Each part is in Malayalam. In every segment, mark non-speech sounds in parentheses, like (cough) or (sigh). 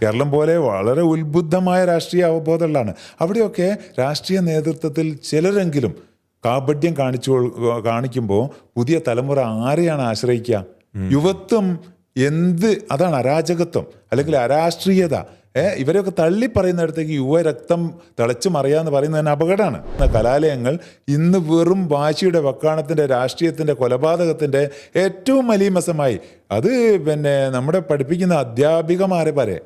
കേരളം പോലെ വളരെ ഉത്ബുദ്ധമായ രാഷ്ട്രീയ അവബോധമുള്ളതാണ് അവിടെയൊക്കെ രാഷ്ട്രീയ നേതൃത്വത്തിൽ ചിലരെങ്കിലും കാപഡ്യം കാണിച്ചു കാണിക്കുമ്പോൾ പുതിയ തലമുറ ആരെയാണ് ആശ്രയിക്കുക? യുവത്വം എന്ത് അതാണ് അരാജകത്വം അല്ലെങ്കിൽ അരാഷ്ട്രീയത. ഏ ഇവരെയൊക്കെ തള്ളി പറയുന്നിടത്തേക്ക് യുവരക്തം തിളച്ചു മറിയാന്ന് പറയുന്നത് തന്നെ അപകടമാണ്. കലാലയങ്ങൾ ഇന്ന് വെറും വാശിയുടെ വക്കാണത്തിന്റെ രാഷ്ട്രീയത്തിന്റെ കൊലപാതകത്തിന്റെ ഏറ്റവും മലീമസമായി അത് പിന്നെ നമ്മുടെ പഠിപ്പിക്കുന്ന അധ്യാപികമാരെ വരെ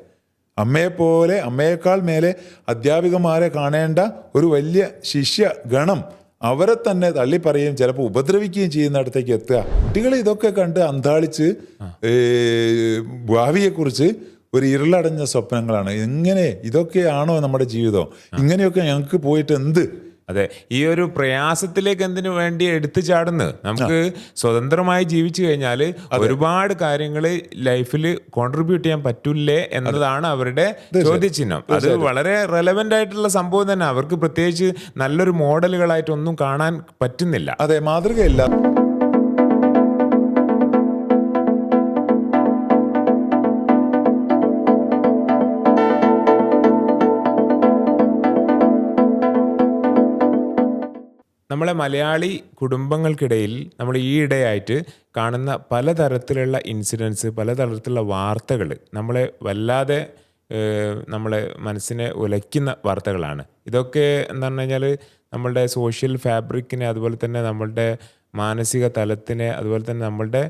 അമ്മയെപ്പോലെ അമ്മയേക്കാൾ മേലെ അധ്യാപികമാരെ കാണേണ്ട ഒരു വലിയ ശിഷ്യ ഗണം അവരെ തന്നെ തള്ളിപ്പറയുകയും ചിലപ്പോൾ ഉപദ്രവിക്കുകയും ചെയ്യുന്നിടത്തേക്ക് എത്തുക. കുട്ടികൾ ഇതൊക്കെ കണ്ട് അന്താളിച്ച് ഭാവിയെക്കുറിച്ച് ഒരു ഇരുളടഞ്ഞ സ്വപ്നങ്ങളാണ്. എങ്ങനെ ഇതൊക്കെയാണോ നമ്മുടെ ജീവിതം? ഇങ്ങനെയൊക്കെ ഞങ്ങൾക്ക് പോയിട്ട് എന്ത് അതെ ഈ ഒരു പ്രയാസത്തിലേക്ക് എന്തിനു വേണ്ടി എടുത്തു ചാടുന്നത് നമുക്ക് സ്വതന്ത്രമായി ജീവിച്ചു കഴിഞ്ഞാൽ ഒരുപാട് കാര്യങ്ങൾ ലൈഫിൽ കോൺട്രിബ്യൂട്ട് ചെയ്യാൻ പറ്റില്ലേ എന്നതാണ് അവരുടെ ചോദ്യചിഹ്നം. അത് വളരെ റെലവെന്റ് ആയിട്ടുള്ള സംഭവം തന്നെ. അവർക്ക് പ്രത്യേകിച്ച് നല്ലൊരു മോഡലുകളായിട്ടൊന്നും കാണാൻ പറ്റുന്നില്ല. അതെ മാതൃകയില്ല. നമ്മളെ മലയാളി കുടുംബങ്ങൾക്കിടയിൽ നമ്മൾ ഈ കാണുന്ന പലതരത്തിലുള്ള ഇൻസിഡൻസ് പലതരത്തിലുള്ള വാർത്തകൾ നമ്മളെ വല്ലാതെ നമ്മളെ മനസ്സിനെ ഉലയ്ക്കുന്ന വാർത്തകളാണ്. ഇതൊക്കെ എന്ന് പറഞ്ഞു കഴിഞ്ഞാൽ നമ്മളുടെ സോഷ്യൽ ഫാബ്രിക്കിനെ അതുപോലെ തന്നെ നമ്മളുടെ മാനസിക തലത്തിനെ അതുപോലെ തന്നെ നമ്മളുടെ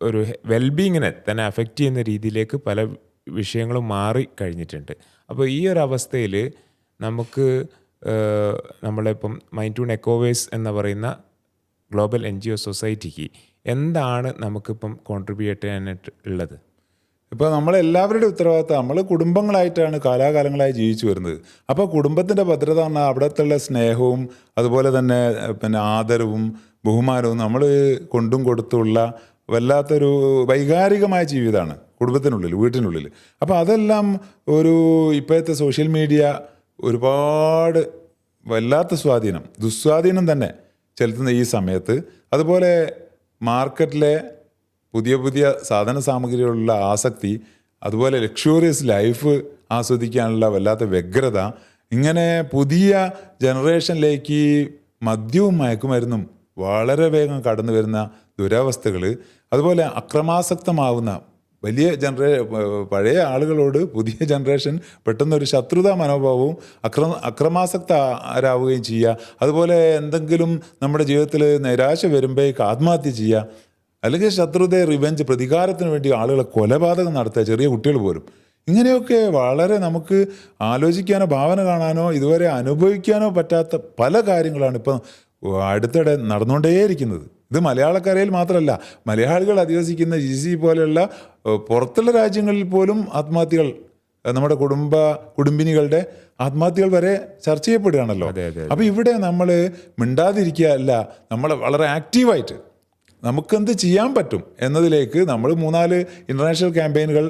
ഒരു വെൽബീങ്ങിനെ തന്നെ അഫക്റ്റ് ചെയ്യുന്ന രീതിയിലേക്ക് പല വിഷയങ്ങളും മാറി കഴിഞ്ഞിട്ടുണ്ട്. അപ്പോൾ ഈ ഒരു അവസ്ഥയിൽ നമുക്ക് ഏഹ്, നമ്മളിപ്പം മൈൻഡ് ടു എക്കോവേസ് എന്ന് പറയുന്ന ഗ്ലോബൽ എൻ ജി ഒ സൊസൈറ്റിക്ക് എന്താണ് നമുക്കിപ്പം കോൺട്രിബ്യൂട്ട് ചെയ്യാനായിട്ട് ഉള്ളത്? ഇപ്പോൾ നമ്മളെല്ലാവരുടെ ഉത്തരവാദിത്തം നമ്മൾ കുടുംബങ്ങളായിട്ടാണ് കാലാകാലങ്ങളായി ജീവിച്ചു വരുന്നത്. അപ്പോൾ കുടുംബത്തിന്റെ ഭദ്രത പറഞ്ഞാൽ അവിടത്തുള്ള സ്നേഹവും അതുപോലെ തന്നെ പിന്നെ ആദരവും ബഹുമാനവും നമ്മൾ കൊണ്ടും കൊടുത്തുള്ള വല്ലാത്തൊരു വൈകാരികമായ ജീവിതമാണ് കുടുംബത്തിനുള്ളിൽ വീട്ടിനുള്ളിൽ അപ്പോൾ അതെല്ലാം ഒരു ഇപ്പോഴത്തെ സോഷ്യൽ മീഡിയ ഒരുപാട് വല്ലാത്ത സ്വാധീനം ദുസ്വാധീനം തന്നെ ചെലുത്തുന്ന ഈ സമയത്ത്. അതുപോലെ മാർക്കറ്റിലെ പുതിയ പുതിയ സാധന സാമഗ്രികളുള്ള ആസക്തി അതുപോലെ ലക്ഷൂറിയസ് ലൈഫ് ആസ്വദിക്കാനുള്ള വല്ലാത്ത വ്യഗ്രത ഇങ്ങനെ പുതിയ ജനറേഷനിലേക്ക് മദ്യവും മയക്കുമരുന്നും വളരെ വേഗം കടന്നു വരുന്ന ദുരവസ്ഥകൾ അതുപോലെ അക്രമാസക്തമാവുന്ന വലിയ ജനറേ പഴയ ആളുകളോട് പുതിയ ജനറേഷൻ പെട്ടെന്നൊരു ശത്രുതാ മനോഭാവവും അക്രമ അക്രമാസക്തരാവുകയും ചെയ്യുക. അതുപോലെ എന്തെങ്കിലും നമ്മുടെ ജീവിതത്തിൽ നിരാശ വരുമ്പോഴേക്ക് ആത്മഹത്യ ചെയ്യുക. അല്ലെങ്കിൽ ശത്രുതയെ റിവെഞ്ച് പ്രതികാരത്തിന് വേണ്ടി ആളുകളെ കൊലപാതകം നടത്തുക ചെറിയ കുട്ടികൾ പോലും. ഇങ്ങനെയൊക്കെ വളരെ നമുക്ക് ആലോചിക്കാനോ ഭാവന കാണാനോ ഇതുവരെ അനുഭവിക്കാനോ പറ്റാത്ത പല കാര്യങ്ങളാണ് ഇപ്പം അടുത്തിടെ നടന്നുകൊണ്ടേയിരിക്കുന്നത്. ഇത് മലയാളക്കരയിൽ മാത്രമല്ല മലയാളികൾ അധിവസിക്കുന്ന ജി സി പോലെയുള്ള പുറത്തുള്ള രാജ്യങ്ങളിൽ പോലും ആത്മഹത്യകൾ നമ്മുടെ കുടുംബ കുടുംബിനികളുടെ ആത്മഹത്യകൾ വരെ ചർച്ച ചെയ്യപ്പെടുകയാണല്ലോ. അതെ, അതെ, അപ്പോൾ ഇവിടെ നമ്മൾ മിണ്ടാതിരിക്കുക അല്ല നമ്മൾ വളരെ ആക്റ്റീവായിട്ട് നമുക്കെന്ത് ചെയ്യാൻ പറ്റും എന്നതിലേക്ക് നമ്മൾ മൂന്നാൽ ഇന്റർനാഷണൽ ക്യാമ്പയിനുകൾ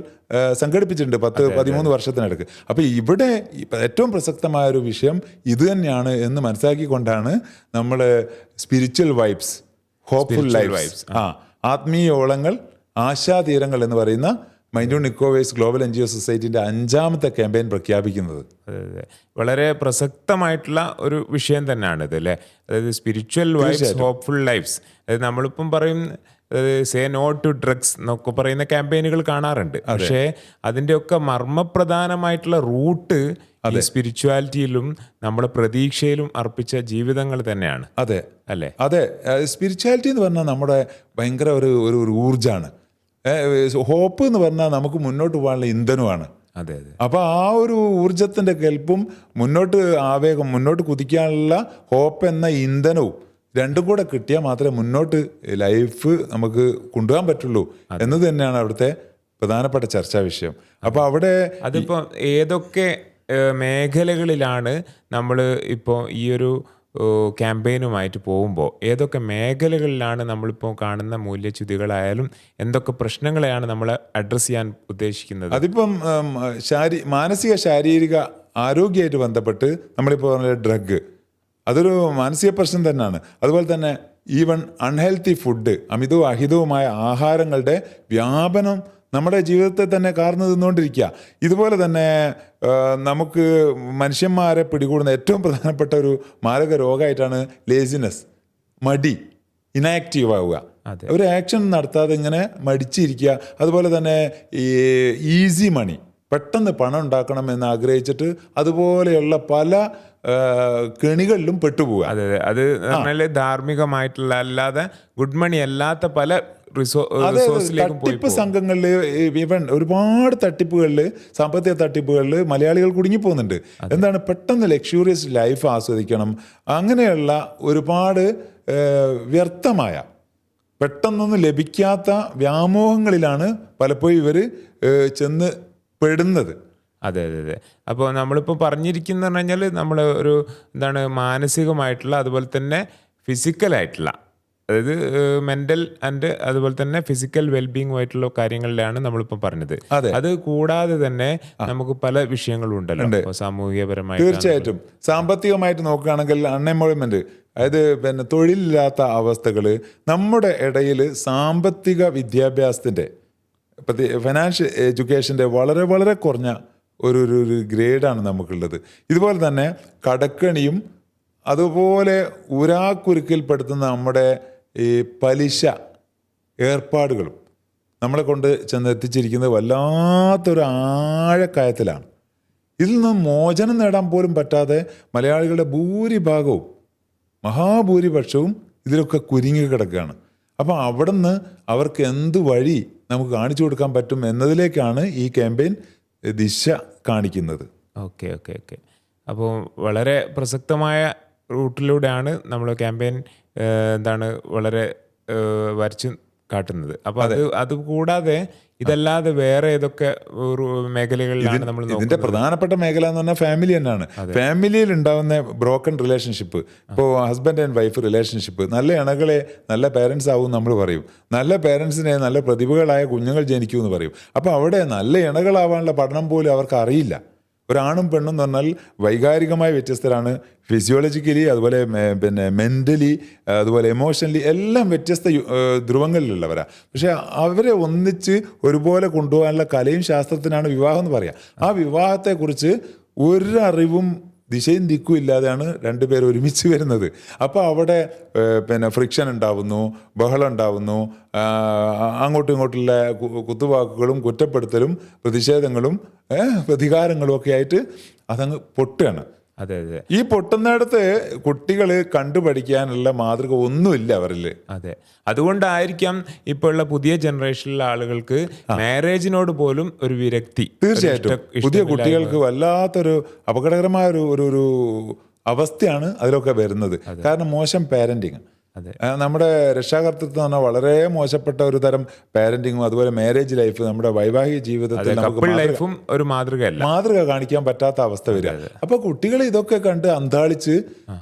സംഘടിപ്പിച്ചിട്ടുണ്ട് പത്ത് പതിമൂന്ന് വർഷത്തിനടുക്ക്. അപ്പോൾ ഇവിടെ ഏറ്റവും പ്രസക്തമായ ഒരു വിഷയം ഇത് തന്നെയാണ് എന്ന് മനസ്സിലാക്കിക്കൊണ്ടാണ് നമ്മൾ സ്പിരിച്വൽ വൈബ്സ് ഹോപ്പ്ഫുൾ ലൈഫ് ആ. ആത്മീയോളങ്ങൾ ആശാതീരങ്ങൾ എന്ന് പറയുന്ന മൈൻഡു നിക്കോവേസ് ഗ്ലോബൽ എൻ ജി ഒ സൊസൈറ്റിന്റെ അഞ്ചാമത്തെ ക്യാമ്പയിൻ പ്രഖ്യാപിക്കുന്നത്. വളരെ പ്രസക്തമായിട്ടുള്ള ഒരു വിഷയം തന്നെയാണ് ഇത് അല്ലേ? അതായത് സ്പിരിച്വൽ വൈബ്സ് ഹോപ്പ്ഫുൾ ലൈഫ്സ് അതായത് നമ്മളിപ്പം പറയും സേ നോ ടു ഡ്രഗ്സ് എന്നൊക്കെ പറയുന്ന ക്യാമ്പയിനുകൾ കാണാറുണ്ട്. പക്ഷേ അതിന്റെയൊക്കെ മർമ്മപ്രധാനമായിട്ടുള്ള റൂട്ട് ഈ സ്പിരിച്വാലിറ്റിയിലും നമ്മുടെ പ്രതീക്ഷയിലും അർപ്പിച്ച ജീവിതങ്ങൾ തന്നെയാണ്. അതെ. അല്ലേ? അതെ. സ്പിരിച്വാലിറ്റി എന്ന് പറഞ്ഞാൽ നമ്മുടെ ഭയങ്കര ഒരു ഒരു ഊർജമാണ്. ഹോപ്പ് എന്ന് പറഞ്ഞാൽ നമുക്ക് മുന്നോട്ട് പോകാനുള്ള ഇന്ധനമാണ്. അതെ അതെ. അപ്പോൾ ആ ഒരു ഊർജത്തിന്റെ കെൽപ്പും മുന്നോട്ട് ആവേഗം മുന്നോട്ട് കുതിക്കാനുള്ള ഹോപ്പ് എന്ന ഇന്ധനവും രണ്ടും കൂടെ കിട്ടിയാൽ മാത്രമേ മുന്നോട്ട് ലൈഫ് നമുക്ക് കൊണ്ടുപോകാൻ പറ്റുള്ളൂ എന്ന് തന്നെയാണ് അവിടുത്തെ പ്രധാനപ്പെട്ട ചർച്ചാ വിഷയം. അപ്പോൾ അവിടെ അതിപ്പോൾ ഏതൊക്കെ മേഖലകളിലാണ് നമ്മൾ ഇപ്പോൾ ഈ ഒരു ക്യാമ്പയിനുമായിട്ട് പോകുമ്പോൾ ഏതൊക്കെ മേഖലകളിലാണ് നമ്മളിപ്പോൾ കാണുന്ന മൂല്യച്യുതികളായാലും എന്തൊക്കെ പ്രശ്നങ്ങളെയാണ് നമ്മൾ അഡ്രസ്സ് ചെയ്യാൻ ഉദ്ദേശിക്കുന്നത്? അതിപ്പം ശാരീ മാനസിക ശാരീരിക ആരോഗ്യമായിട്ട് ബന്ധപ്പെട്ട് നമ്മളിപ്പോൾ പറഞ്ഞ ഡ്രഗ് അതൊരു മാനസിക പ്രശ്നം തന്നെയാണ്. അതുപോലെ തന്നെ ഈവൻ അൺഹെൽത്തി ഫുഡ് അമിതവും അഹിതവുമായ ആഹാരങ്ങളുടെ വ്യാപനം നമ്മുടെ ജീവിതത്തെ തന്നെ കാർന്നു നിന്നുകൊണ്ടിരിക്കുക. ഇതുപോലെ തന്നെ നമുക്ക് മനുഷ്യന്മാരെ പിടികൂടുന്ന ഏറ്റവും പ്രധാനപ്പെട്ട ഒരു മാരക രോഗമായിട്ടാണ് ലേസിനെസ് മടി ഇനാക്റ്റീവ് ആവുക. അതെ. ഒരു ആക്ഷൻ നടത്താതെ ഇങ്ങനെ മടിച്ചിരിക്കുക. അതുപോലെ തന്നെ ഈ ഈസി മണി പെട്ടെന്ന് പണം ഉണ്ടാക്കണം എന്ന് ആഗ്രഹിച്ചിട്ട് അതുപോലെയുള്ള പല കെണികളിലും പെട്ടുപോകുക അതെ അതെ. അത് പറഞ്ഞാൽ ധാർമ്മികമായിട്ടുള്ള അല്ലാതെ ഗുഡ് മണി അല്ലാത്ത പല തട്ടിപ്പ് സംഘങ്ങളിൽ ഇവൻ ഒരുപാട് തട്ടിപ്പുകളിൽ സാമ്പത്തിക തട്ടിപ്പുകളിൽ മലയാളികൾ കുടുങ്ങി പോകുന്നുണ്ട്. എന്താണ്? പെട്ടെന്ന് ലക്ഷൂറിയസ് ലൈഫ് ആസ്വദിക്കണം. അങ്ങനെയുള്ള ഒരുപാട് വ്യർത്ഥമായ പെട്ടെന്നൊന്നും ലഭിക്കാത്ത വ്യാമോഹങ്ങളിലാണ് പലപ്പോഴും ഇവർ ചെന്ന് പെടുന്നത്. അതെ അതെ അതെ. അപ്പോൾ നമ്മളിപ്പോൾ പറഞ്ഞിരിക്കുന്ന പറഞ്ഞാൽ നമ്മൾ ഒരു എന്താണ് മാനസികമായിട്ടുള്ള അതുപോലെ തന്നെ ഫിസിക്കലായിട്ടുള്ള അതായത് മെന്റൽ ആൻഡ് അതുപോലെ തന്നെ ഫിസിക്കൽ വെൽബീങ് ആയിട്ടുള്ള കാര്യങ്ങളിലാണ് നമ്മളിപ്പോൾ പറഞ്ഞത്. അതെ. അത് കൂടാതെ തന്നെ നമുക്ക് പല വിഷയങ്ങളും ഉണ്ടല്ലോ. സാമൂഹികപരമായി തീർച്ചയായിട്ടും. സാമ്പത്തികമായിട്ട് നോക്കുകയാണെങ്കിൽ അൺഎംപ്ലോയ്മെന്റ് അതായത് പിന്നെ തൊഴിലില്ലാത്ത അവസ്ഥകൾ നമ്മുടെ ഇടയിൽ സാമ്പത്തിക വിദ്യാഭ്യാസത്തിന്റെ ഫിനാൻഷ്യൽ എഡ്യൂക്കേഷന്റെ വളരെ വളരെ കുറഞ്ഞ ഒരു ഒരു ഒരു ഗ്രേഡാണ് നമുക്കുള്ളത്. ഇതുപോലെ തന്നെ കടക്കണിയും അതുപോലെ ഉരാക്കുരുക്കിൽപ്പെടുത്തുന്ന നമ്മുടെ ഈ പലിശ ഏർപ്പാടുകളും നമ്മളെ കൊണ്ട് ചെന്ന് എത്തിച്ചിരിക്കുന്നത് വല്ലാത്തൊരു ആഴക്കയത്തിലാണ്. ഇതിൽ നിന്ന് മോചനം നേടാൻ പോലും പറ്റാതെ മലയാളികളുടെ ഭൂരിഭാഗവും മഹാഭൂരിപക്ഷവും ഇതിലൊക്കെ കുരുങ്ങി കിടക്കുകയാണ്. അപ്പോൾ അവിടുന്ന് അവർക്ക് എന്ത് വഴി നമുക്ക് കാണിച്ചു കൊടുക്കാൻ പറ്റും എന്നതിലേക്കാണ് ഈ ക്യാമ്പയിൻ ദിശ കാണിക്കുന്നത്. Okay okay okay. അപ്പോൾ വളരെ പ്രസക്തമായ റൂട്ടിലൂടെയാണ് നമ്മൾ ക്യാമ്പയിൻ എന്താണ് വളരെ വരച്ച് കാട്ടുന്നത്. അപ്പൊ അത്. അത് കൂടാതെ ഇതല്ലാതെ വേറെ ഏതൊക്കെ ഒരു മേഖലകളിലാണ് നമ്മൾ ഇതിന്റെ പ്രധാനപ്പെട്ട മേഖല എന്ന് പറഞ്ഞാൽ ഫാമിലി തന്നെയാണ്. ഫാമിലിയിൽ ഉണ്ടാവുന്ന ബ്രോക്കൺ റിലേഷൻഷിപ്പ് ഇപ്പോൾ ഹസ്ബൻഡ് ആൻഡ് വൈഫ് റിലേഷൻഷിപ്പ് നല്ല ഇണകളെ നല്ല പേരൻസ് ആവും നമ്മൾ പറയും. നല്ല പേരൻസിനെ നല്ല പ്രതിഭകളായ കുഞ്ഞുങ്ങൾ ജനിക്കൂ എന്ന് പറയും. അപ്പോൾ അവിടെ നല്ല ഇണകളാവാനുള്ള പഠനം പോലും അവർക്ക് അറിയില്ല. ഒരാണും പെണ്ണും എന്ന് പറഞ്ഞാൽ വൈകാരികമായി വ്യത്യസ്തരാണ്. ഫിസിയോളജിക്കലി അതുപോലെ പിന്നെ മെന്റലി അതുപോലെ എമോഷണലി എല്ലാം വ്യത്യസ്ത ധ്രുവങ്ങളിലുള്ളവരാണ് പക്ഷേ അവരെ ഒന്നിച്ച് ഒരുപോലെ കൊണ്ടുപോകാനുള്ള കലയും ശാസ്ത്രത്തിനാണ് വിവാഹം എന്ന് പറയുക ആ വിവാഹത്തെക്കുറിച്ച് ഒരറിവും ദിശയും ദിക്കും ഇല്ലാതെയാണ് രണ്ടുപേർ ഒരുമിച്ച് വരുന്നത്. അപ്പോൾ അവിടെ പിന്നെ ഫ്രിക്ഷൻ ഉണ്ടാവുന്നു ബഹളം ഉണ്ടാവുന്നു അങ്ങോട്ടും ഇങ്ങോട്ടുള്ള കുത്തുവാക്കുകളും കുറ്റപ്പെടുത്തലും പ്രതിഷേധങ്ങളും പ്രതികാരങ്ങളും ഒക്കെ ആയിട്ട് അതങ്ങ് പൊട്ടുകയാണ്. അതെ അതെ. ഈ പൊട്ടുന്നിടത്ത് കുട്ടികൾ കണ്ടുപഠിക്കാനുള്ള മാതൃക ഒന്നുമില്ല അവരിൽ അതെ. അതുകൊണ്ടായിരിക്കാം ഇപ്പോൾ ഉള്ള പുതിയ ജനറേഷനിലെ ആളുകൾക്ക് മാരേജിനോട് പോലും ഒരു വിരക്തി തീർച്ചയായിട്ടും. പുതിയ കുട്ടികൾക്ക് വല്ലാത്തൊരു അപകടകരമായ ഒരു ഒരു അവസ്ഥയാണ് അതിലൊക്കെ വരുന്നത്. കാരണം മോശം പാരന്റിങ്. നമ്മുടെ രക്ഷാകർത്തൃത്വം എന്ന് പറഞ്ഞാൽ വളരെ മോശപ്പെട്ട ഒരു തരം പാരന്റിങ്ങും അതുപോലെ മാരേജ് ലൈഫ് നമ്മുടെ വൈവാഹിക ജീവിതത്തിൽ നമുക്ക് ലൈഫും ഒരു മാതൃക മാതൃക കാണിക്കാൻ പറ്റാത്ത അവസ്ഥ വരിക. അപ്പൊ കുട്ടികൾ ഇതൊക്കെ കണ്ട് അന്താളിച്ച്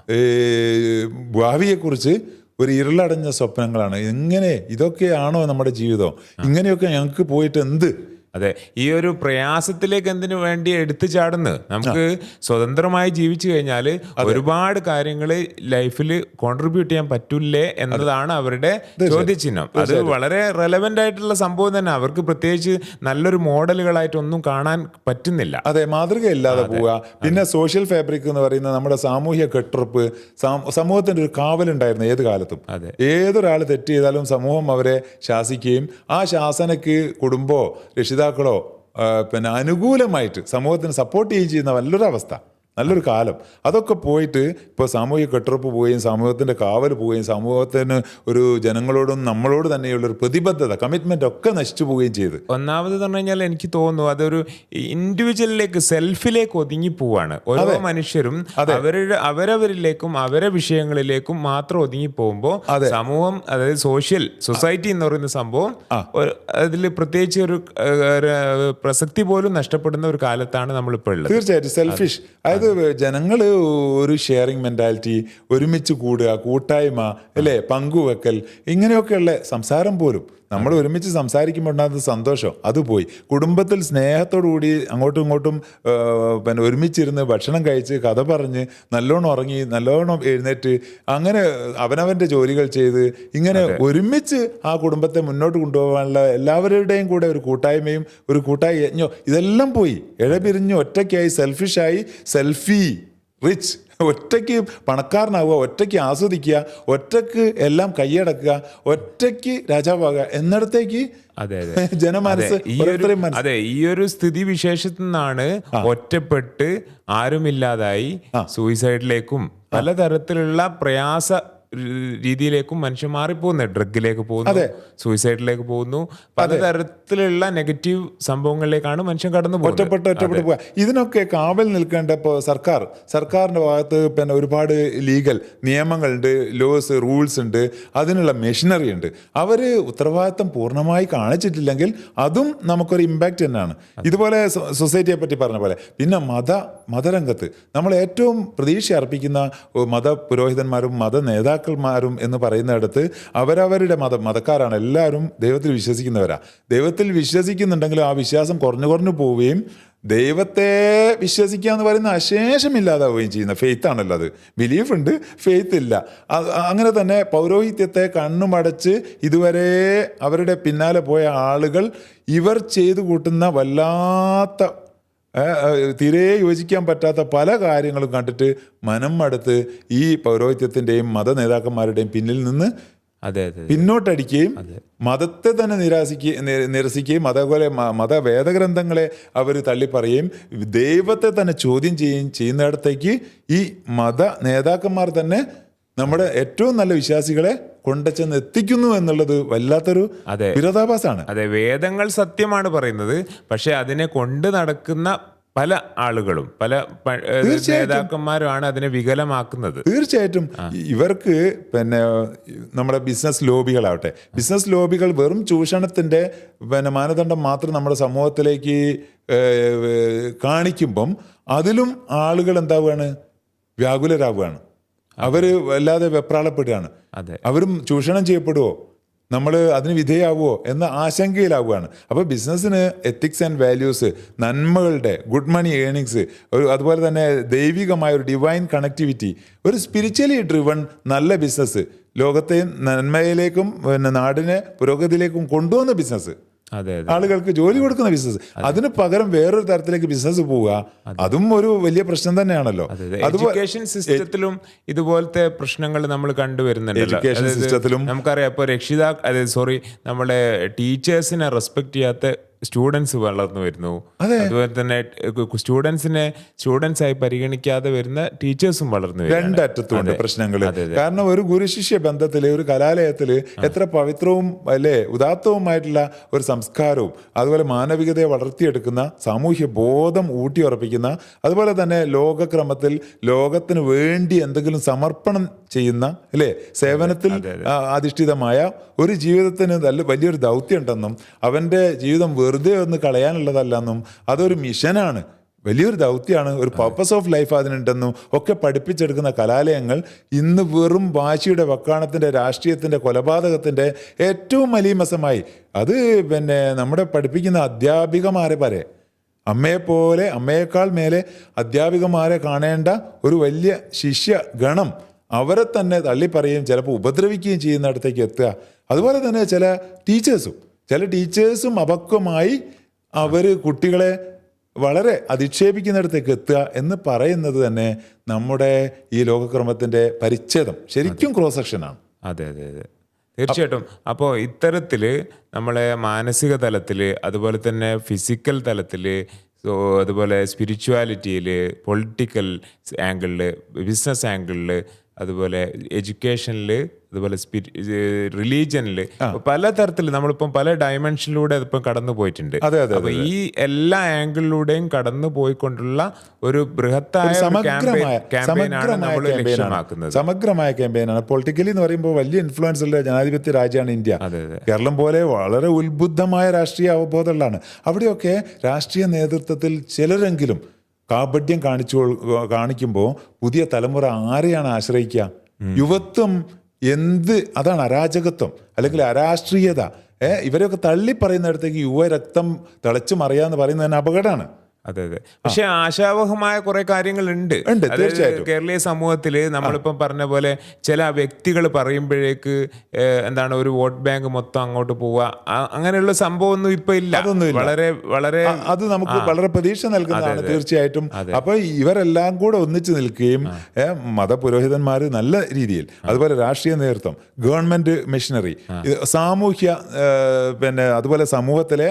ഭാവിയെ ഭാവിയെക്കുറിച്ച് ഒരു ഇരുളടഞ്ഞ സ്വപ്നങ്ങളാണ്. എങ്ങനെ ഇതൊക്കെയാണോ നമ്മുടെ ജീവിതം. ഇങ്ങനെയൊക്കെ ഞങ്ങൾക്ക് പോയിട്ട് എന്ത്? അതെ ഈ ഒരു പ്രയാസത്തിലേക്ക് എന്തിനു വേണ്ടി എടുത്തു ചാടുന്നത്? നമുക്ക് സ്വതന്ത്രമായി ജീവിച്ചു കഴിഞ്ഞാൽ ഒരുപാട് കാര്യങ്ങൾ ലൈഫിൽ കോൺട്രിബ്യൂട്ട് ചെയ്യാൻ പറ്റില്ലേ എന്നതാണ് അവരുടെ ചോദ്യചിഹ്നം. അത് വളരെ റെലവെന്റ് ആയിട്ടുള്ള സംഭവം തന്നെ. അവർക്ക് പ്രത്യേകിച്ച് നല്ലൊരു മോഡലുകളായിട്ടൊന്നും കാണാൻ പറ്റുന്നില്ല. അതെ മാതൃകയില്ലാതെ പോവുക. പിന്നെ സോഷ്യൽ ഫാബ്രിക് എന്ന് പറയുന്ന നമ്മുടെ സാമൂഹ്യ കെട്ടുറപ്പ് സമൂഹത്തിന്റെ ഒരു കാവലുണ്ടായിരുന്നു ഏത് കാലത്തും. അതെ. ഏതൊരാൾ തെറ്റ് ചെയ്താലും സമൂഹം അവരെ ശാസിക്കുകയും ആ ശാസനക്ക് കുടുംബോ രക്ഷിതാക്കളോ പിന്നെ അനുകൂലമായിട്ട് സമൂഹത്തിന് സപ്പോർട്ട് ചെയ്യുകയും ചെയ്യുന്ന വല്ലൊരവസ്ഥ നല്ലൊരു കാലം. അതൊക്കെ പോയിട്ട് ഇപ്പോൾ സാമൂഹിക കെട്ടുറപ്പ് പോവുകയും സമൂഹത്തിന്റെ കാവൽ പോവുകയും സമൂഹത്തിന് ഒരു ജനങ്ങളോടും നമ്മളോട് തന്നെയുള്ള ഒരു പ്രതിബദ്ധത കമ്മിറ്റ്മെന്റ് ഒക്കെ നശിച്ചു പോവുകയും ചെയ്തു. ഒന്നാമത് പറഞ്ഞു കഴിഞ്ഞാൽ എനിക്ക് തോന്നുന്നു അതൊരു ഇൻഡിവിജ്വലിലേക്ക് സെൽഫിലേക്ക് ഒതുങ്ങി പോവാണ്. ഓരോ മനുഷ്യരും അവരുടെ അവരവരിലേക്കും അവരെ വിഷയങ്ങളിലേക്കും മാത്രം ഒതുങ്ങി പോകുമ്പോൾ സമൂഹം അതായത് സോഷ്യൽ സൊസൈറ്റി എന്ന് പറയുന്ന സംഭവം അതിൽ പ്രത്യേകിച്ച് ഒരു പ്രസക്തി പോലും നഷ്ടപ്പെടുന്ന ഒരു കാലത്താണ് നമ്മളിപ്പോൾ ഉള്ളത്. തീർച്ചയായിട്ടും. സെൽഫിഷ് അതായത് ജനങ്ങൾ ഒരു ഷെയറിങ് മെന്റാലിറ്റി ഒരുമിച്ച് കൂടുക കൂട്ടായ്മ അല്ലേ? പങ്കുവെക്കൽ ഇങ്ങനെയൊക്കെയുള്ള സംസാരം പോലും. നമ്മൾ ഒരുമിച്ച് സംസാരിക്കുമ്പോൾ ഉണ്ടാകുന്ന സന്തോഷം. അത് പോയി. കുടുംബത്തിൽ സ്നേഹത്തോടു കൂടി അങ്ങോട്ടും ഇങ്ങോട്ടും പിന്നെ ഒരുമിച്ചിരുന്ന് ഭക്ഷണം കഴിച്ച് കഥ പറഞ്ഞ് നല്ലോണം ഉറങ്ങി നല്ലോണം എഴുന്നേറ്റ് അങ്ങനെ അവനവന്റെ ജോലികൾ ചെയ്ത് ഇങ്ങനെ ഒരുമിച്ച് ആ കുടുംബത്തെ മുന്നോട്ട് കൊണ്ടുപോകാനുള്ള എല്ലാവരുടെയും കൂടെ ഒരു കൂട്ടായ്മയും ഒരു കൂട്ടായ യജ്ഞോ ഇതെല്ലാം പോയി. ഇഴപിരിഞ്ഞ് ഒറ്റയ്ക്കായി സെൽഫിഷായി സെൽഫി റിച്ച് ഒറ്റയ്ക്ക് പണക്കാരനാവുക ഒറ്റയ്ക്ക് ആസ്വദിക്കുക ഒറ്റയ്ക്ക് എല്ലാം കൈയടക്കുക ഒറ്റയ്ക്ക് രാജാവാകുക എന്നിടത്തേക്ക് അതെ അതെ. (laughs) ജനമനസ്സ് അതെ, ഈ ഒരു സ്ഥിതി വിശേഷത്തിൽ നിന്നാണ് ഒറ്റപ്പെട്ട് ആരുമില്ലാതായി സൂയിസൈഡിലേക്കും പലതരത്തിലുള്ള പ്രയാസ രീതിയിലേക്കും മനുഷ്യൻ മാറിപ്പോകുന്നത് ഡ്രഗിലേക്ക് പോകുന്നു സൂയിസൈഡിലേക്ക് പോകുന്നു. പലതരത്തിലുള്ള നെഗറ്റീവ് സംഭവങ്ങളിലേക്കാണ് മനുഷ്യൻ കടന്നു പോകുന്നത്. ഒറ്റപ്പെട്ട് ഒറ്റപ്പെട്ട് പോകുക ഇതിനൊക്കെ കാവൽ നിൽക്കേണ്ട ഇപ്പോൾ സർക്കാർ. സർക്കാരിന്റെ ഭാഗത്ത് പിന്നെ ഒരുപാട് ലീഗൽ നിയമങ്ങളുണ്ട് ലോസ് റൂൾസ് ഉണ്ട്. അതിനുള്ള മെഷീനറി ഉണ്ട്. അവർ ഉത്തരവാദിത്തം പൂർണമായി കാണിച്ചിട്ടില്ലെങ്കിൽ അതും നമുക്കൊരു ഇമ്പാക്റ്റ് തന്നെയാണ്. ഇതുപോലെ സൊസൈറ്റിയെ പറ്റി പറഞ്ഞ പോലെ. പിന്നെ മത മതരംഗത്ത് നമ്മൾ ഏറ്റവും പ്രതീക്ഷ അർപ്പിക്കുന്ന മത പുരോഹിതന്മാരും മത നേതാക്കന്മാരും എന്ന് പറയുന്നിടത്ത് അവരവരുടെ മതം മതക്കാരാണ്. എല്ലാവരും ദൈവത്തിൽ വിശ്വസിക്കുന്നവരാ. ദൈവത്തിൽ വിശ്വസിക്കുന്നുണ്ടെങ്കിലും ആ വിശ്വാസം കുറഞ്ഞു കുറഞ്ഞു പോവുകയും ദൈവത്തെ വിശ്വസിക്കുക എന്ന് പറയുന്ന അശേഷം ഇല്ലാതാവുകയും ചെയ്യുന്ന ഫെയ്ത്ത് ആണല്ലോ അത്. ബിലീഫ് ഉണ്ട് ഫെയ്ത്ത് ഇല്ല. അങ്ങനെ തന്നെ പൗരോഹിത്യത്തെ കണ്ണുമടച്ച് ഇതുവരെ അവരുടെ പിന്നാലെ പോയ ആളുകൾ ഇവർ ചെയ്തു കൂട്ടുന്ന വല്ലാത്ത തീരെ യോജിക്കാൻ പറ്റാത്ത പല കാര്യങ്ങളും കണ്ടിട്ട് മനം മടുത്ത് ഈ പൗരോഹിത്യത്തിന്റെയും മത നേതാക്കന്മാരുടെയും പിന്നിൽ നിന്ന് അതെ അതെ പിന്നോട്ടടിക്കുകയും മതത്തെ തന്നെ നിരാശിക്കുകയും നിരസിക്കുകയും അതേപോലെ മത മതവേദഗ്രന്ഥങ്ങളെ അവർ തള്ളിപ്പറയുകയും ദൈവത്തെ തന്നെ ചോദ്യം ചെയ്യുകയും ചെയ്യുന്നിടത്തേക്ക് ഈ മത നേതാക്കന്മാർ തന്നെ നമ്മുടെ ഏറ്റവും നല്ല വിശ്വാസികളെ കൊണ്ടുചെന്ന് എത്തിക്കുന്നു എന്നുള്ളത് വല്ലാത്തൊരു അതെ. വിരോധാഭാസമാണ്. അതെ വേദങ്ങൾ സത്യമാണ് പറയുന്നത്. പക്ഷെ അതിനെ കൊണ്ട് നടക്കുന്ന പല ആളുകളും പല നേതാക്കന്മാരുമാണ് അതിനെ വികലമാക്കുന്നത്. തീർച്ചയായിട്ടും. ഇവർക്ക് പിന്നെ നമ്മുടെ ബിസിനസ് ലോബികളാവട്ടെ. ബിസിനസ് ലോബികൾ വെറും ചൂഷണത്തിന്റെ പിന്നെ മാനദണ്ഡം മാത്രം നമ്മുടെ സമൂഹത്തിലേക്ക് കാണിക്കുമ്പം അതിലും ആളുകൾ എന്താവുകയാണ്? വ്യാകുലരാവുകയാണ്. അവർ വല്ലാതെ വെപ്രാളപ്പെടുകയാണ്. അതെ. അവരും ചൂഷണം ചെയ്യപ്പെടുവോ? നമ്മൾ അതിന് വിധേയാവുമോ എന്ന ആശങ്കയിലാവുകയാണ്. അപ്പോൾ ബിസിനസ്സിന് എത്തിക്സ് ആൻഡ് വാല്യൂസ് നന്മകളുടെ ഗുഡ് മണി ഏണിങ്സ് ഒരു അതുപോലെ തന്നെ ദൈവികമായ ഒരു ഡിവൈൻ കണക്ടിവിറ്റി ഒരു സ്പിരിച്വലി ഡ്രിവൺ നല്ല ബിസിനസ് ലോകത്തെ നന്മയിലേക്കും പിന്നെ നാടിനെ പുരോഗതിയിലേക്കും കൊണ്ടുവന്ന ബിസിനസ് ആളുകൾക്ക് ജോലി കൊടുക്കുന്ന ബിസിനസ് അതിന് പകരം വേറൊരു തരത്തിലേക്ക് ബിസിനസ് പോവുക. അതും. ഒരു വലിയ പ്രശ്നം തന്നെയാണല്ലോ. എഡ്യൂക്കേഷൻ സിസ്റ്റത്തിലും ഇതുപോലത്തെ പ്രശ്നങ്ങൾ നമ്മൾ കണ്ടുവരുന്നുണ്ട് സിസ്റ്റത്തിലും നമുക്കറിയാം ഇപ്പോൾ രക്ഷിതാ അതായത് സോറി നമ്മുടെ ടീച്ചേഴ്സിനെ റെസ്പെക്ട് ചെയ്യാത്ത സ്റ്റുഡൻസ് വളർന്നു വരുന്നു അതുപോലെ തന്നെ സ്റ്റുഡൻസിനെ സ്റ്റുഡൻസ് ആയി പരിഗണിക്കാതെ വരുന്ന ടീച്ചേഴ്സും വളർന്നു. രണ്ടറ്റത്തുണ്ട് പ്രശ്നങ്ങൾ. കാരണം ഒരു ഗുരുശിഷ്യ ബന്ധത്തിൽ ഒരു കലാലയത്തിൽ എത്ര പവിത്രവും അല്ലേ ഉദാത്തവുമായിട്ടുള്ള ഒരു സംസ്കാരവും അതുപോലെ മാനവികതയെ വളർത്തിയെടുക്കുന്ന സാമൂഹ്യ ബോധം ഊട്ടിയുറപ്പിക്കുന്ന അതുപോലെ തന്നെ ലോകക്രമത്തിൽ ലോകത്തിന് വേണ്ടി എന്തെങ്കിലും സമർപ്പണം ചെയ്യുന്ന അല്ലേ സേവനത്തിൽ അധിഷ്ഠിതമായ ഒരു ജീവിതത്തിന് നല്ല വലിയൊരു ദൗത്യം ഉണ്ടെന്നും അവന്റെ ജീവിതം വെറുതെ ഒന്ന് കളയാനുള്ളതല്ലെന്നും അതൊരു മിഷനാണ്. വലിയൊരു ദൗത്യമാണ്. ഒരു പർപ്പസ് ഓഫ് ലൈഫ് അതിനുണ്ടെന്നും ഒക്കെ പഠിപ്പിച്ചെടുക്കുന്ന കലാലയങ്ങൾ ഇന്ന് വെറും വാശിയുടെ വക്കാണത്തിന്റെ രാഷ്ട്രീയത്തിന്റെ കൊലപാതകത്തിന്റെ ഏറ്റവും മലീമസമായി അത് പിന്നെ നമ്മുടെ പഠിപ്പിക്കുന്ന അധ്യാപികമാരെ വരെ. അമ്മയെപ്പോലെ അമ്മയേക്കാൾ മേലെ അധ്യാപികമാരെ കാണേണ്ട ഒരു വലിയ ശിഷ്യ ഗണം അവരെ തന്നെ തള്ളിപ്പറയുകയും ചിലപ്പോൾ ഉപദ്രവിക്കുകയും ചെയ്യുന്നിടത്തേക്ക് എത്തുക. അതുപോലെ തന്നെ ചില ടീച്ചേഴ്സും ചില ടീച്ചേഴ്സും അപക്വമായി അവർ കുട്ടികളെ വളരെ അധിക്ഷേപിക്കുന്നിടത്തേക്ക് എത്തുക എന്ന് പറയുന്നത് തന്നെ നമ്മുടെ ഈ ലോകക്രമത്തിന്റെ പരിച്ഛേദം. ശരിക്കും ക്രോസ് സെക്ഷനാണ് അതെ അതെ അതെ. തീർച്ചയായിട്ടും. അപ്പോൾ ഇത്തരത്തിൽ നമ്മളെ മാനസിക തലത്തിൽ അതുപോലെ തന്നെ ഫിസിക്കൽ തലത്തിൽ സോ അതുപോലെ സ്പിരിച്വാലിറ്റിയിൽ പൊളിറ്റിക്കൽ ആംഗിളിൽ ബിസിനസ് ആംഗിളിൽ അതുപോലെ എഡ്യൂക്കേഷനിൽ അതുപോലെ സ്പിരി റിലീജിയനിൽ പല തരത്തിൽ നമ്മളിപ്പം പല ഡയമെൻഷനിലൂടെ അതിപ്പം കടന്നു പോയിട്ടുണ്ട്. അതെ, അതെ, അപ്പൊ ഈ എല്ലാ ആംഗിളിലൂടെയും കടന്നു പോയിക്കൊണ്ടുള്ള ഒരു ബൃഹത്തായ സമഗ്രമായ ക്യാമ്പയിനാണ് സമഗ്രമായ നമ്മൾ ക്യാമ്പയിനാണ്. ലക്ഷ്യമാക്കുന്നത്. സമഗ്രമായ ക്യാമ്പയിനാണ്. പൊളിറ്റിക്കലി എന്ന് പറയുമ്പോൾ വലിയ ഇൻഫ്ലുവൻസ് ഉള്ള ജനാധിപത്യ രാജ്യമാണ് ഇന്ത്യ. കേരളം പോലെ വളരെ ഉത്ബുദ്ധമായ രാഷ്ട്രീയ അവബോധമുള്ളതാണ് അവിടെയൊക്കെ രാഷ്ട്രീയ നേതൃത്വത്തിൽ ചിലരെങ്കിലും കാപഡ്യം കാണിച്ചു കാണിക്കുമ്പോൾ പുതിയ തലമുറ ആരെയാണ് ആശ്രയിക്കുക യുവത്വം എന്ത് അതാണ് അരാജകത്വം അല്ലെങ്കിൽ അരാഷ്ട്രീയത. ഏഹ് ഇവരെയൊക്കെ തള്ളി പറയുന്നിടത്തേക്ക് യുവരക്തം തിളച്ചു മറിയാന്ന് പറയുന്നത് തന്നെ അപകടമാണ്. അതെ അതെ. പക്ഷെ ആശാവഹമായ കുറെ കാര്യങ്ങളുണ്ട്. ഉണ്ട്, തീർച്ചയായിട്ടും. കേരളീയ സമൂഹത്തിൽ നമ്മളിപ്പം പറഞ്ഞ പോലെ ചില വ്യക്തികൾ പറയുമ്പോഴേക്ക് എന്താണ് ഒരു വോട്ട് ബാങ്ക് മൊത്തം അങ്ങോട്ട് പോവുക അങ്ങനെയുള്ള സംഭവം ഒന്നും ഇപ്പൊ ഇല്ല. വളരെ വളരെ അത് നമുക്ക് വളരെ പ്രതീക്ഷ നൽകുന്നതാണ് തീർച്ചയായിട്ടും. അപ്പൊ ഇവരെല്ലാം കൂടെ ഒന്നിച്ചു നിൽക്കുകയും മതപുരോഹിതന്മാർ നല്ല രീതിയിൽ അതുപോലെ രാഷ്ട്രീയ നേതൃത്വം ഗവൺമെന്റ് മെഷീനറി സാമൂഹ്യ പിന്നെ അതുപോലെ സമൂഹത്തിലെ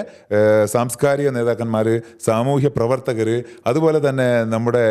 സാംസ്കാരിക നേതാക്കന്മാർ സാമൂഹ്യ പ്രവർത്തകര് അതുപോലെ തന്നെ നമ്മുടെ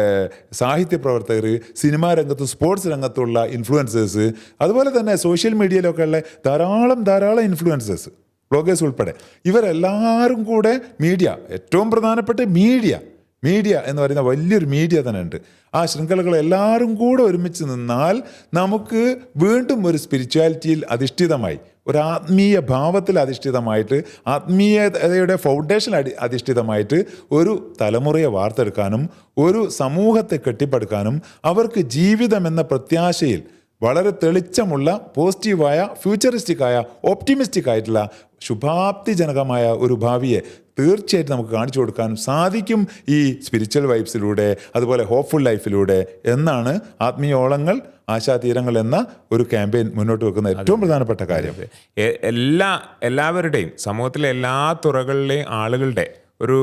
സാഹിത്യ പ്രവർത്തകർ സിനിമാ രംഗത്തും സ്പോർട്സ് രംഗത്തുള്ള ഇൻഫ്ലുവൻസേഴ്സ് അതുപോലെ തന്നെ സോഷ്യൽ മീഡിയയിലൊക്കെ ഉള്ള ധാരാളം ധാരാളം ഇൻഫ്ലുവൻസേഴ്സ് ബ്ലോഗേഴ്സ് ഉൾപ്പെടെ. ഇവരെല്ലാവരും കൂടെ മീഡിയ ഏറ്റവും പ്രധാനപ്പെട്ട മീഡിയ മീഡിയ എന്ന് പറയുന്ന വലിയൊരു മീഡിയ തന്നെ ഉണ്ട്. ആ ശൃംഖലകൾ എല്ലാവരും കൂടെ ഒരുമിച്ച് നിന്നാൽ നമുക്ക് വീണ്ടും ഒരു സ്പിരിച്വാലിറ്റിയിൽ അധിഷ്ഠിതമായി ഒരു ആത്മീയ ഭാവത്തിൽ അധിഷ്ഠിതമായിട്ട് ആത്മീയതയുടെ ഫൗണ്ടേഷൻ അടി അധിഷ്ഠിതമായിട്ട് ഒരു തലമുറയെ വാർത്തെടുക്കാനും ഒരു സമൂഹത്തെ കെട്ടിപ്പടുക്കാനും അവർക്ക് ജീവിതം എന്ന പ്രത്യാശയിൽ വളരെ തെളിച്ചമുള്ള പോസിറ്റീവായ ഫ്യൂച്ചറിസ്റ്റിക്കായ ഓപ്റ്റിമിസ്റ്റിക്കായിട്ടുള്ള ശുഭാപ്തിജനകമായ ഒരു ഭാവിയെ തീർച്ചയായിട്ടും നമുക്ക് കാണിച്ചു കൊടുക്കാനും സാധിക്കും ഈ സ്പിരിച്വൽ വൈബ്സിലൂടെ അതുപോലെ ഹോപ്പ്ഫുൾ ലൈഫിലൂടെ എന്നാണ് ആത്മീയോളങ്ങൾ ആശാതീരങ്ങൾ എന്ന ഒരു ക്യാമ്പയിൻ മുന്നോട്ട് വെക്കുന്ന ഏറ്റവും പ്രധാനപ്പെട്ട കാര്യം. എല്ലാ എല്ലാവരുടെയും സമൂഹത്തിലെ എല്ലാ തുറകളിലെയും ആളുകളുടെ ഒരു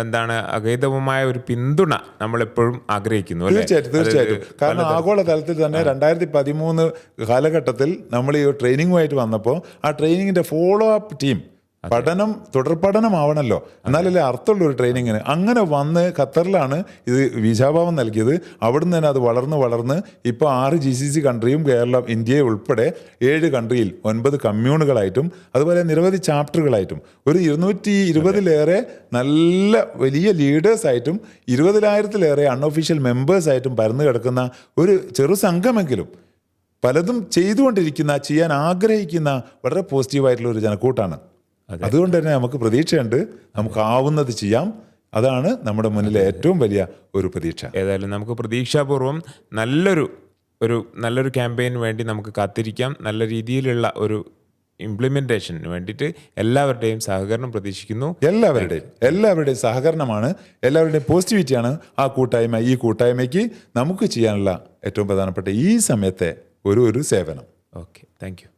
എന്താണ് അഗൈതവുമായ ഒരു പിന്തുണ നമ്മളെപ്പോഴും ആഗ്രഹിക്കുന്നു? തീർച്ചയായിട്ടും തീർച്ചയായിട്ടും. കാരണം ആഗോള തലത്തിൽ തന്നെ രണ്ടായിരത്തി പതിമൂന്ന് കാലഘട്ടത്തിൽ നമ്മൾ ഈ ട്രെയിനിങ്ങുമായിട്ട് വന്നപ്പോൾ ആ ട്രെയിനിങ്ങിന്റെ ഫോളോ അപ്പ് ടീം പഠനം തുടർ പഠനമാവണമല്ലോ എന്നാലല്ലേ അർത്ഥമുള്ള ഒരു ട്രെയിനിങ്ങിന്. അങ്ങനെ വന്ന് ഖത്തറിലാണ് ഇത് വിജാഭാവം നൽകിയത്. അവിടുന്ന് തന്നെ അത് വളർന്ന് വളർന്ന് ഇപ്പോൾ ആറ് ജി സി സി കൺട്രിയും കേരളം ഇന്ത്യയെ ഉൾപ്പെടെ ഏഴ് കൺട്രിയിൽ ഒൻപത് കമ്മ്യൂണുകളായിട്ടും അതുപോലെ നിരവധി ചാപ്റ്ററുകളായിട്ടും ഒരു ഇരുന്നൂറ്റി ഇരുപതിലേറെ നല്ല വലിയ ലീഡേഴ്സായിട്ടും ഇരുപതിനായിരത്തിലേറെ അൺഒഫീഷ്യൽ മെമ്പേഴ്സായിട്ടും പരന്നു കിടക്കുന്ന ഒരു ചെറു സംഘമെങ്കിലും പലതും ചെയ്തുകൊണ്ടിരിക്കുന്ന ചെയ്യാൻ ആഗ്രഹിക്കുന്ന വളരെ പോസിറ്റീവായിട്ടുള്ള ഒരു ജനക്കൂട്ടാണ്. അതുകൊണ്ട് തന്നെ നമുക്ക് പ്രതീക്ഷയുണ്ട്. നമുക്ക് ആവുന്നത് ചെയ്യാം. അതാണ് നമ്മുടെ മുന്നിലെ ഏറ്റവും വലിയ ഒരു പ്രതീക്ഷ. ഏതായാലും നമുക്ക് പ്രതീക്ഷാപൂർവം നല്ലൊരു ഒരു നല്ലൊരു ക്യാമ്പയിന് വേണ്ടി നമുക്ക് കാത്തിരിക്കാം. നല്ല രീതിയിലുള്ള ഒരു ഇംപ്ലിമെന്റേഷന് വേണ്ടിയിട്ട് എല്ലാവരുടെയും സഹകരണം പ്രതീക്ഷിക്കുന്നു. എല്ലാവരുടെയും എല്ലാവരുടെയും സഹകരണമാണ്. എല്ലാവരുടെയും പോസിറ്റിവിറ്റിയാണ് ആ കൂട്ടായ്മ ഈ കൂട്ടായ്മയ്ക്ക് നമുക്ക് ചെയ്യാനുള്ള ഏറ്റവും പ്രധാനപ്പെട്ട ഈ സമയത്തെ ഒരു ഒരു സേവനം. Okay thank you